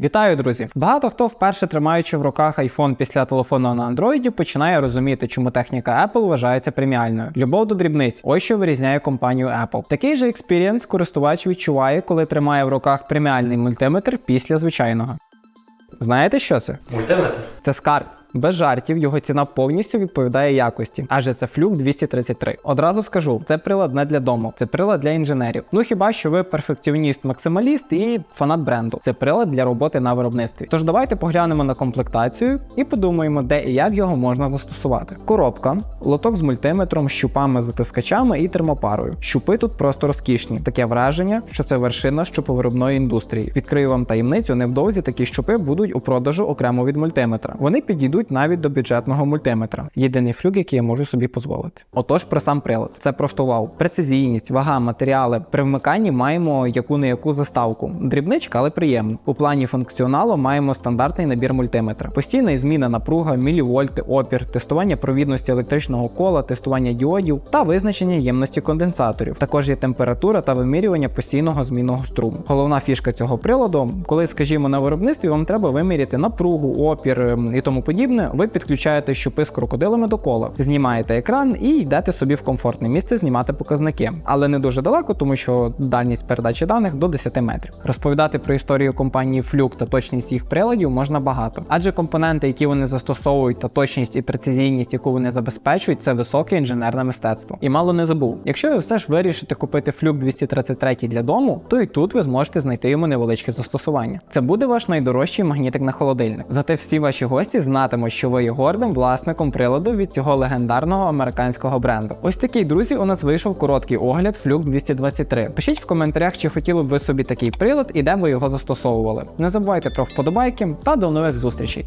Вітаю, друзі! Багато хто вперше тримаючи в руках iPhone після телефону на Android, починає розуміти, чому техніка Apple вважається преміальною. Любов до дрібниць, ось що вирізняє компанію Apple. Такий же експірієнс користувач відчуває, коли тримає в руках преміальний мультиметр після звичайного. Знаєте, що це? Мультиметр. Це скарб. Без жартів його ціна повністю відповідає якості, адже це флюк 233. Одразу скажу, це прилад не для дому, це прилад для інженерів. Ну хіба що ви перфекціоніст-максималіст і фанат бренду. Це прилад для роботи на виробництві. Тож давайте поглянемо на комплектацію і подумаємо, де і як його можна застосувати. Коробка, лоток з мультиметром, щупами, затискачами і термопарою. Щупи тут просто розкішні. Таке враження, що це вершина щуповиробної індустрії. Відкрию вам таємницю, невдовзі такі щупи будуть у продажу окремо від мультиметра. Вони підійдуть навіть до бюджетного мультиметра. Єдиний флюк, який я можу собі дозволити. Отож, про сам прилад. Це просто вау. Прецизійність, вага, матеріали. При вмиканні маємо яку не яку заставку. Дрібничка, але приємно. У плані функціоналу маємо стандартний набір мультиметра. Постійна зміна напруга, мілівольти, опір, тестування провідності електричного кола, тестування діодів та визначення ємності конденсаторів. Також є температура та вимірювання постійного змінного струму. Головна фішка цього приладу, коли, скажімо, на виробництві вам треба виміряти напругу, опір ем, і тому подібне, ви підключаєте щупи з крокодилами до кола, знімаєте екран і йдете собі в комфортне місце знімати показники, але не дуже далеко, тому що дальність передачі даних до 10 метрів. Розповідати про історію компанії Fluke та точність їх приладів можна багато, адже компоненти, які вони застосовують, та точність і прецизійність, яку вони забезпечують, це високе інженерне мистецтво. І мало не забув, якщо ви все ж вирішите купити Fluke 233 для дому, то і тут ви зможете знайти йому невеличке застосування. Це буде ваш найдорожчий магнітик на холодильник. Зате всі ваші гості знатимуть, що ви є гордим власником приладу від цього легендарного американського бренду. Ось такий, друзі, у нас вийшов короткий огляд Fluke 223. Пишіть в коментарях, чи хотіли б ви собі такий прилад і де ви його застосовували. Не забувайте про вподобайки та до нових зустрічей.